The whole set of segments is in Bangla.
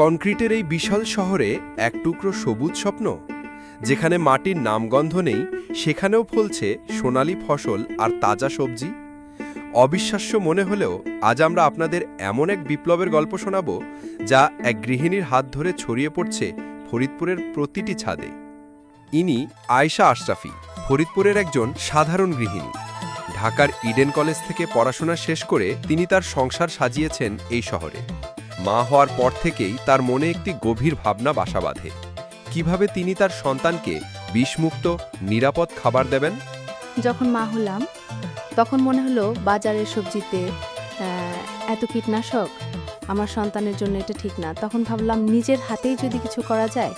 কনক্রিটের এই বিশাল শহরে এক টুকরো সবুজ স্বপ্ন, যেখানে মাটির নামগন্ধ নেই, সেখানেও ফলছে সোনালি ফসল আর তাজা সবজি। অবিশ্বাস্য মনে হলেও আজ আমরা আপনাদের এমন এক বিপ্লবের গল্প শোনাব, যা এক গৃহিণীর হাত ধরে ছড়িয়ে পড়ছে ফরিদপুরের প্রতিটি ছাদে। ইনি আয়শা আশরাফি, ফরিদপুরের একজন সাধারণ গৃহিণী। ঢাকার ইডেন কলেজ থেকে পড়াশোনা শেষ করে তিনি তার সংসার সাজিয়েছেন এই শহরে। মা হওয়ার পর থেকেই তার মনে একটি গভীর ভাবনা বাসা বাঁধে। কীভাবে তিনি তার সন্তানকে বিষমুক্ত নিরাপদ খাবার দেবেন? যখন মা হলাম তখন মনে হলো বাজারের সবজিতে এত কীটনাশক আমার সন্তানের জন্য এটা ঠিক না। তখন ভাবলাম নিজের হাতেই যদি কিছু করা যায়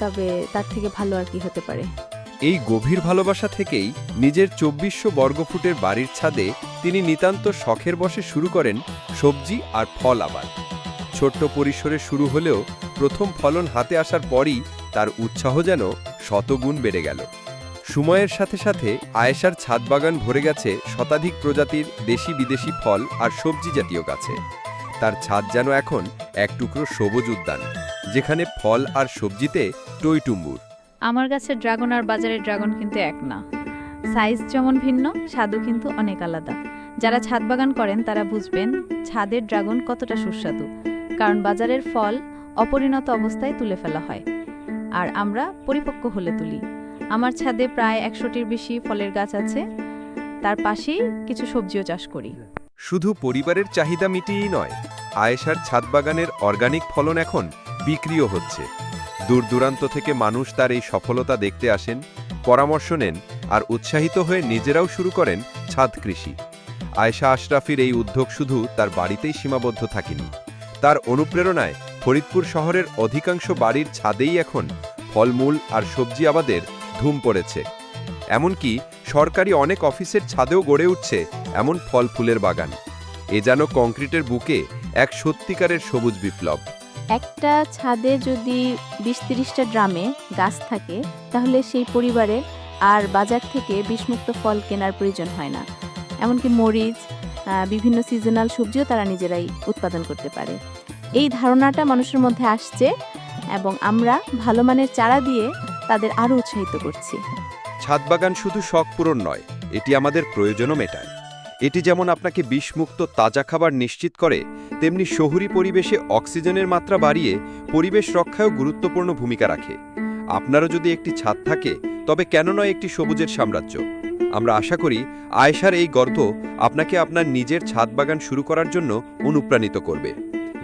তবে তার থেকে ভালো আর কি হতে পারে। এই গভীর ভালোবাসা থেকেই নিজের চব্বিশশো বর্গফুটের বাড়ির ছাদে তিনি নিতান্ত শখের বসে শুরু করেন সবজি আর ফল আবাদ। ছোট্ট পরিসরে শুরু হলেও প্রথম ফলন হাতে আসার পরই তার উৎসাহ যেন শতগুণ বেড়ে গেল। সময়ের সাথে সাথে আয়েশার ছাদ বাগান ভরে গেছে শতাধিক প্রজাতির দেশি বিদেশি ফল আর সবজি জাতীয় গাছে। তার ছাদ যেন এখন এক টুকরো সবুজ উদ্যান, যেখানে ফল আর সবজিতে টইটুম্বুর আমার গাছের ড্রাগন আর বাজারের ড্রাগন কিন্তু এক না। সাইজ যেমন ভিন্ন, স্বাদও কিন্তু অনেক আলাদা। যারা ছাদ বাগান করেন তারা বুঝবেন, ছাদের ড্রাগন কতটা সুস্বাদু। কারণ বাজারের ফল অপরিণত অবস্থায় তুলে ফেলা হয়। আর আমরা পরিপক্ক হলে তুলি। আমার ছাদে প্রায় একশোটির বেশি ফলের গাছ আছে। তার পাশেই কিছু সবজিও চাষ করি। শুধু পরিবারের চাহিদা মিটিয়েই নয়, আয়েশার ছাদ বাগানের অর্গানিক ফলন এখন বিক্রিও হচ্ছে। দূর দূরান্ত থেকে মানুষ তার এই সফলতা দেখতে আসেন, পরামর্শ নেন আর উৎসাহিত হয়ে নিজেরাও শুরু করেন ছাদ কৃষি। আয়েশা আশরাফির এই উদ্যোগ শুধু তার বাড়িতেই সীমাবদ্ধ থাকেনি। তার অনুপ্রেরণায় ফরিদপুর শহরের অধিকাংশ বাড়ির ছাদেই এখন ফলমূল আর সবজি আবাদের ধুম পড়েছে। এমনকি সরকারি অনেক অফিসের ছাদেও গড়ে উঠছে এমন ফল ফুলের বাগান। এ যেন কংক্রিটের বুকে এক সত্যিকারের সবুজ বিপ্লব। একটা ছাদে যদি বিশ তিরিশটা ড্রামে গাছ থাকে, তাহলে সেই পরিবারে আর বাজার থেকে বিষমুক্ত ফল কেনার প্রয়োজন হয় না। এমনকি মরিচ বিভিন্ন সিজনাল সবজিও তারা নিজেরাই উৎপাদন করতে পারে। এই ধারণাটা মানুষের মধ্যে আসছে এবং আমরা ভালো মানের চারা দিয়ে তাদের আরও উৎসাহিত করছি। ছাদ বাগান শুধু শখ পূরণ নয়, এটি আমাদের প্রয়োজনও মেটায়। এটি যেমন আপনাকে বিষমুক্ত তাজা খাবার নিশ্চিত করে, তেমনি শহুরি পরিবেশে অক্সিজেনের মাত্রা বাড়িয়ে পরিবেশ রক্ষায়ও গুরুত্বপূর্ণ ভূমিকা রাখে। আপনারও যদি একটি ছাদ থাকে, তবে কেন নয় একটি সবুজের সাম্রাজ্য? আমরা আশা করি আয়েশার এই গর্ব আপনাকে আপনার নিজের ছাদ বাগান শুরু করার জন্য অনুপ্রাণিত করবে।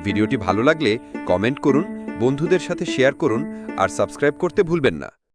ভিডিওটি ভালো লাগলে কমেন্ট করুন বন্ধুদের সাথে শেয়ার করুন আর সাবস্ক্রাইব করতে ভুলবেন না।